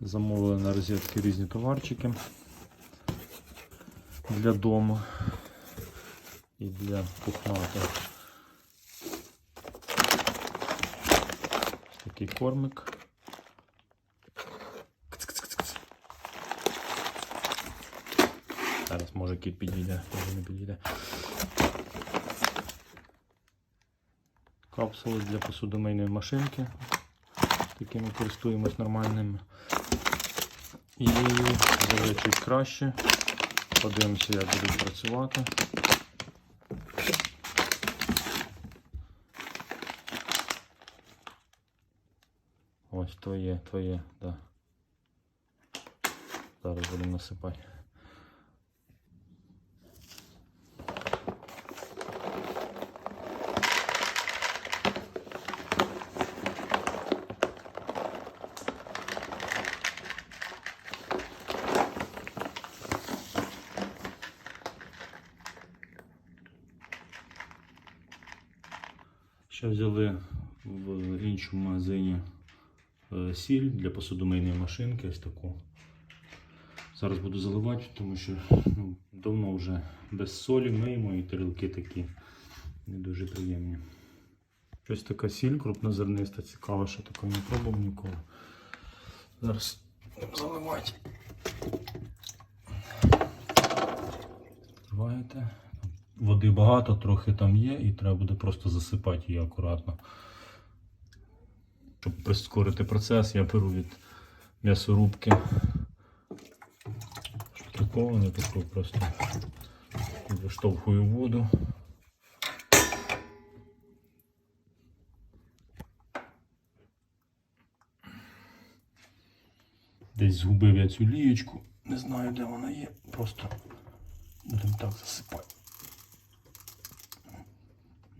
Замовили на розетки різні товарчики для дому і для пухнати. Ось Такий кормик. Зараз може кіт підійде, може не підійде. Капсули для посудомийної машинки. Такими користуємось нормальними. І залечить краще. Подивимося, як будуть працювати. Ось твоє, твоє, да. Зараз будемо насипати. Ще взяли в іншому магазині е, сіль для посудомийної машинки, ось таку. Зараз буду заливати, тому що ну, давно вже без солі миємо і тарілки такі не дуже приємні. Щось така сіль крупнозерниста, цікаво, що таке не пробував ніколи. Зараз будемо заливати. Відкриваєте. Води багато, трохи там є, і треба буде просто засипати її акуратно. Щоб прискорити процес, я беру від м'ясорубки штриховану, таку просто виштовхую воду. Десь згубив я цю лієчку, не знаю де вона є, просто будемо так засипати.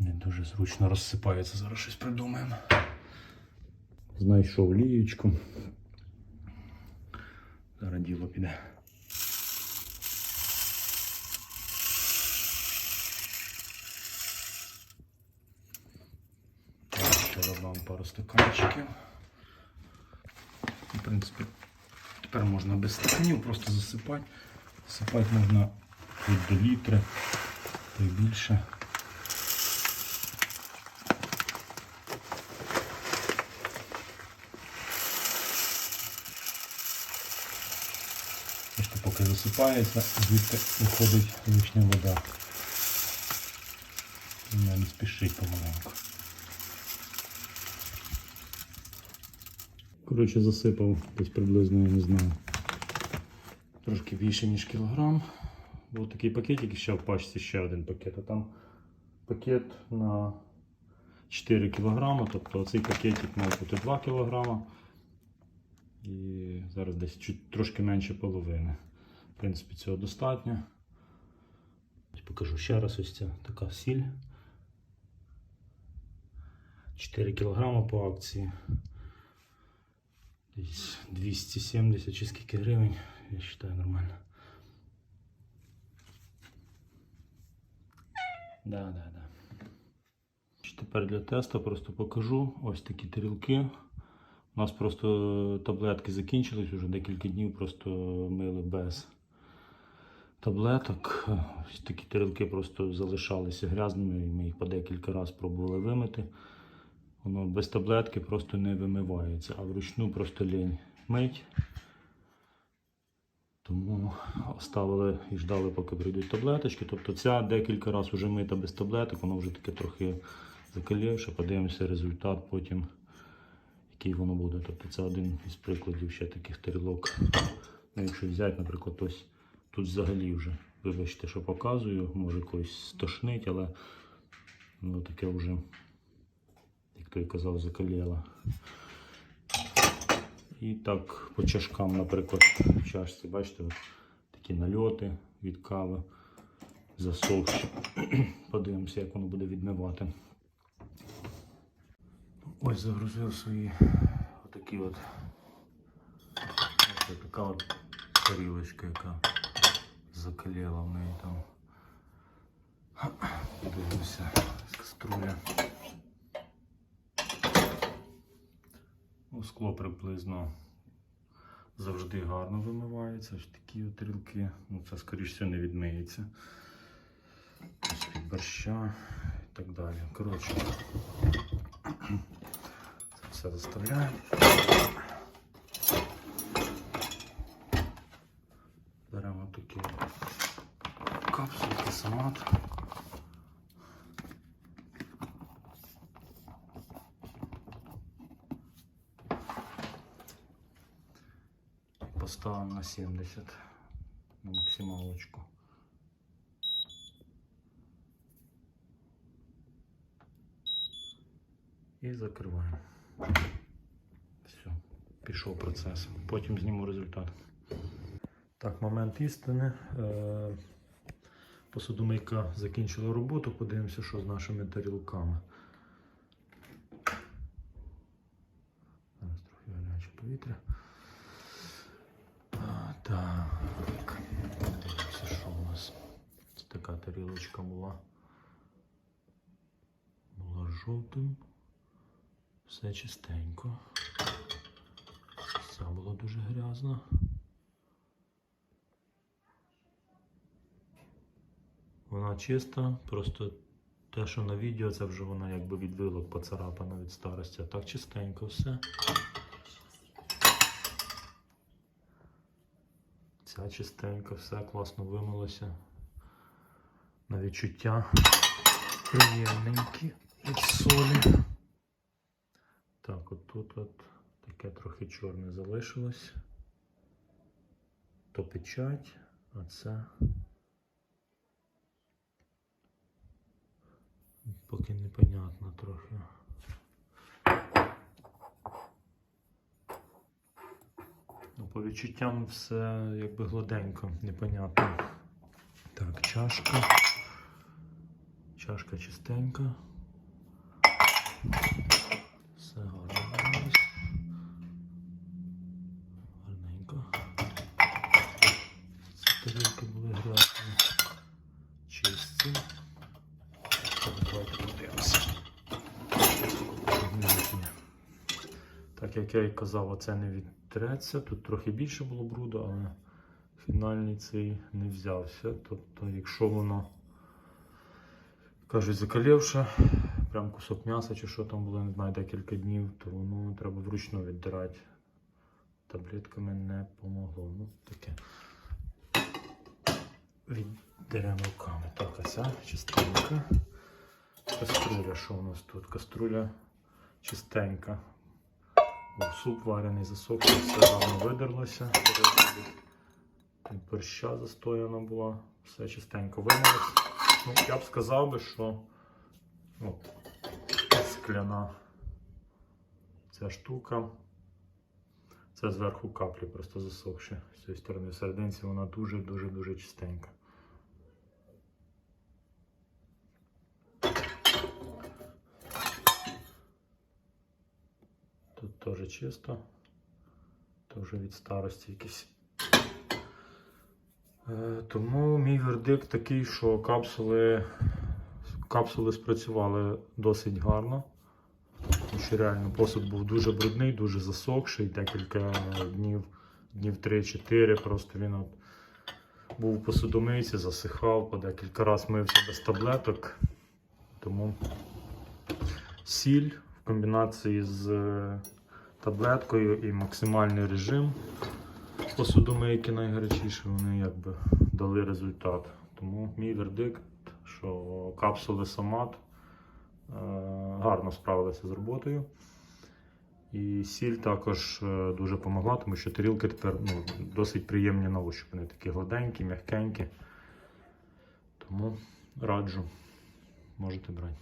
Не дуже зручно розсипається, зараз щось придумаємо. Знайшов лієчку. Зараз діло піде. Ще додам пару стаканчиків. В принципі, тепер можна без стаканів просто засипати. Засипати можна хоч до літри, то й більше. Бачите, поки засипається, звідти виходить лишня вода. Вона не спішить помаленьку. Коротше, засипав десь приблизно, я не знаю. Трошки більше, ніж кілограм. Був такий пакетик, ще в пачці ще один пакет. А там пакет на 4 кг, тобто цей пакетик має бути 2 кг. І зараз десь чуть трошки менше половини. В принципі, цього достатньо. Покажу ще раз ось ця така сіль. 4 кг по акції. Десь 270 чи скільки гривень, я вважаю нормально. Да, да, да. Тепер для тесту просто покажу ось такі тарілки. У нас просто таблетки закінчились, вже декілька днів просто мили без таблеток. Ось такі тарілки просто залишалися грязними, і ми їх по декілька разів пробували вимити. Воно без таблетки просто не вимивається, а вручну просто лінь мить. Тому оставили і ждали, поки прийдуть таблеточки. Тобто ця декілька разів вже мита без таблеток, воно вже таке трохи закалівше. Подивимося результат потім, який воно буде. Тобто це один із прикладів ще таких тарілок. Ну, якщо взяти, наприклад, ось тут взагалі вже, вибачте, що показую, може когось стошнить, але воно таке вже, як той казав, закаліло. І так по чашкам, наприклад, в чашці, бачите, от такі нальоти від кави, засохші. Подивимося, як воно буде відмивати. Ось загрузив свої отакі от ось така от тарілочка, яка закаліла в неї там. Подивимося з каструля. Ну, скло приблизно завжди гарно вимиваються. Ось такі от тарілки. Ну, це, скоріш всього, не відмиється. Під борща і так далі. Коротше, це все заставляємо. Такі капсулки самат. Поставимо на 70 на максималочку. І закриваємо. Все, пішов процес. Потім зніму результат. Так, момент істини. Е, Посудомийка закінчила роботу. Подивимося, що з нашими тарілками. Зараз трохи гаряче повітря. Так. Дивимося, що у нас. Це така тарілочка була. Була жовтим. Все чистенько. Ця була дуже грязна. Вона чиста, просто те, що на відео, це вже вона якби від вилок поцарапана від старості. А так чистенько все. Ця чистенько, все класно вимилося. На відчуття приємненькі від солі. Так, от тут от таке трохи чорне залишилось. То печать, а це. Поки непонятно трохи. Ну, по відчуттям все якби гладенько, непонятно. Так, чашка. Чашка чистенька. Все гарно. Гарненько. Ці тарілки були грязні. Чисті. Так, Давайте подивимося. Магнітні. Так як я і казав, оце не відтреться. Тут трохи більше було бруду, але фінальний цей не взявся. Тобто, якщо воно, кажуть, закалівше, прям кусок м'яса чи що там було, не знаю, декілька днів, то воно треба вручну віддирати. Таблетками не помогло. Ну, таке. Віддеремо руками. Так, а ця частинка. Каструля, що у нас тут? Каструля чистенька. Був суп варений, засохший, все гарно видерлося. Борща застояна була, все чистенько вимилось. Ну, я б сказав би, що ну, скляна ця штука. Це зверху каплі просто засохші. З цієї сторони в серединці вона дуже-дуже-дуже чистенька. Теж чисто. Теж від старості якісь. Е, тому мій вердикт такий, що капсули, капсули спрацювали досить гарно. Тому що реально посуд був дуже брудний, дуже засохший, декілька днів, днів 3-4. Просто він от був у посудомийці, засихав, по декілька разів мився без таблеток. Тому сіль в комбінації з е, таблеткою і максимальний режим посудомийки найгарячіші, вони якби дали результат. Тому мій вердикт, що капсули Самат е, гарно справилися з роботою. І сіль також е, дуже допомогла, тому що тарілки тепер ну, досить приємні на ощупь. Вони такі гладенькі, м'якенькі. Тому раджу, можете брати.